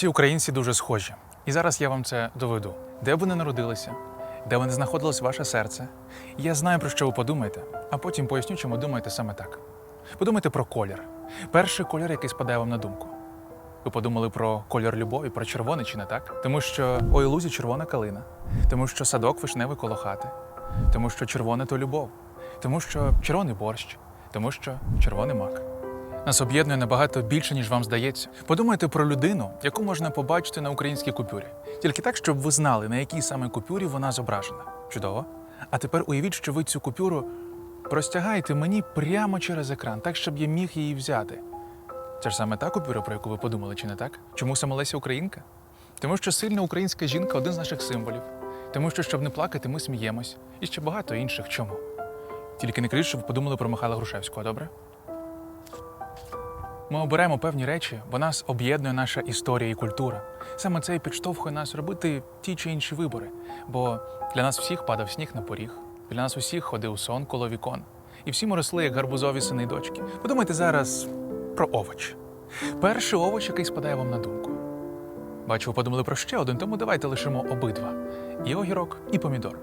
Всі українці дуже схожі. І зараз я вам це доведу. Де б ви не народилися, де ви не знаходилось ваше серце. Я знаю, про що ви подумаєте, а потім поясню, чому думаєте саме так. Подумайте про колір. Перший колір, який спадає вам на думку. Ви подумали про колір любові, про червоний чи не так? Тому що ой лузі червона калина, тому що садок вишневий коло хати, тому що червоне то любов, тому що червоний борщ, тому що червоний мак. Нас об'єднує набагато більше, ніж вам здається. Подумайте про людину, яку можна побачити на українській купюрі. Тільки так, щоб ви знали, на якій саме купюрі вона зображена. Чудово. А тепер уявіть, що ви цю купюру простягаєте мені прямо через екран, так, щоб я міг її взяти. Це ж саме та купюра, про яку ви подумали, чи не так? Чому саме Леся Українка? Тому що сильна українська жінка один з наших символів. Тому що, щоб не плакати, ми сміємось. І ще багато інших. Чому? Тільки не кажіть, що ви подумали про Михайла Грушевського, добре? Ми обираємо певні речі, бо нас об'єднує наша історія і культура. Саме це і підштовхує нас робити ті чи інші вибори. Бо для нас всіх падав сніг на поріг, для нас усіх ходив сон коло вікон. І всі ми росли, як гарбузові сини й дочки. Подумайте зараз про овоч. Перший овоч, який спадає вам на думку. Бачу, ви подумали про ще один, тому давайте лишимо обидва: і огірок, і помідор.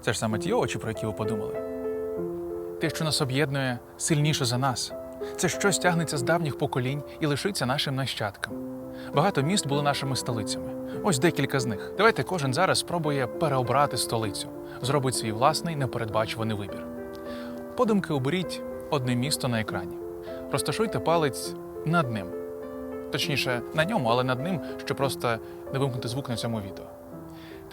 Це ж саме ті овочі, про які ви подумали. Те, що нас об'єднує сильніше за нас. Це щось тягнеться з давніх поколінь і лишиться нашим нащадкам. Багато міст були нашими столицями. Ось декілька з них. Давайте кожен зараз спробує переобрати столицю, зробить свій власний непередбачуваний вибір. Подумки оберіть одне місто на екрані. Розташуйте палець над ним. Точніше, на ньому, але над ним, щоб просто не вимкнути звук на цьому відео.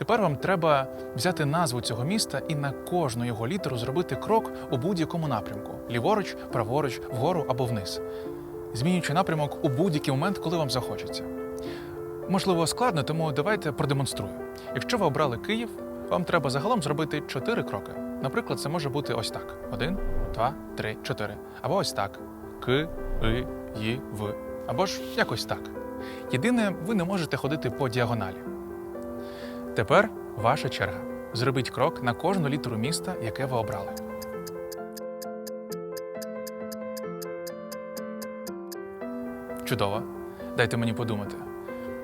Тепер вам треба взяти назву цього міста і на кожну його літеру зробити крок у будь-якому напрямку: ліворуч, праворуч, вгору або вниз, змінюючи напрямок у будь-який момент, коли вам захочеться. Можливо, складно, тому давайте продемонструю. Якщо ви обрали Київ, вам треба загалом зробити чотири кроки. Наприклад, це може бути ось так: один, два, три, чотири. Або ось так: К, И, Ї, В. Або ж якось так. Єдине, ви не можете ходити по діагоналі. Тепер ваша черга. Зробіть крок на кожну літеру міста, яке ви обрали. Чудово. Дайте мені подумати.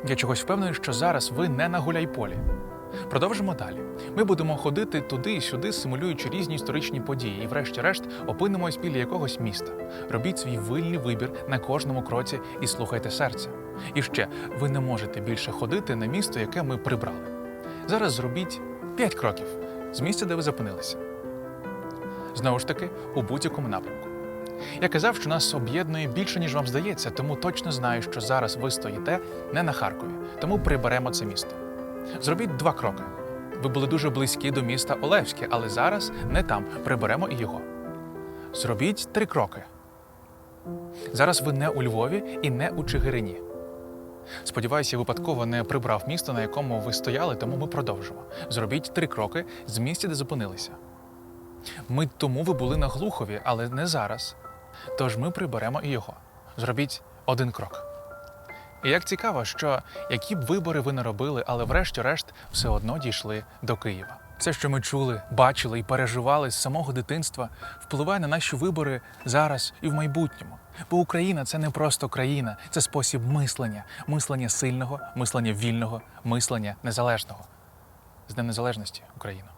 Я чогось впевнений, що зараз ви не на гуляйполі. Продовжимо далі. Ми будемо ходити туди і сюди, симулюючи різні історичні події, і, врешті-решт, опинимось біля якогось міста. Робіть свій вильний вибір на кожному кроці і слухайте серця. І ще ви не можете більше ходити на місто, яке ми прибрали. Зараз зробіть 5 кроків з місця, де ви зупинилися. Знову ж таки, у будь-якому напрямку. Я казав, що нас об'єднує більше, ніж вам здається, тому точно знаю, що зараз ви стоїте не на Харкові, тому приберемо це місто. Зробіть два кроки. Ви були дуже близькі до міста Олевське, але зараз не там. Приберемо і його. Зробіть три кроки. Зараз ви не у Львові і не у Чигирині. Сподіваюся, я випадково не прибрав місто, на якому ви стояли, тому ми продовжимо. Зробіть три кроки з місця, де зупинилися. Мить тому ви були на Глухові, але не зараз. Тож ми приберемо і його. Зробіть один крок. І як цікаво, що які б вибори ви не робили, але врешті-решт все одно дійшли до Києва. Все, що ми чули, бачили і переживали з самого дитинства, впливає на наші вибори зараз і в майбутньому. Бо Україна це не просто країна, це спосіб мислення, мислення сильного, мислення вільного, мислення незалежного. З Днем Незалежності, Україна!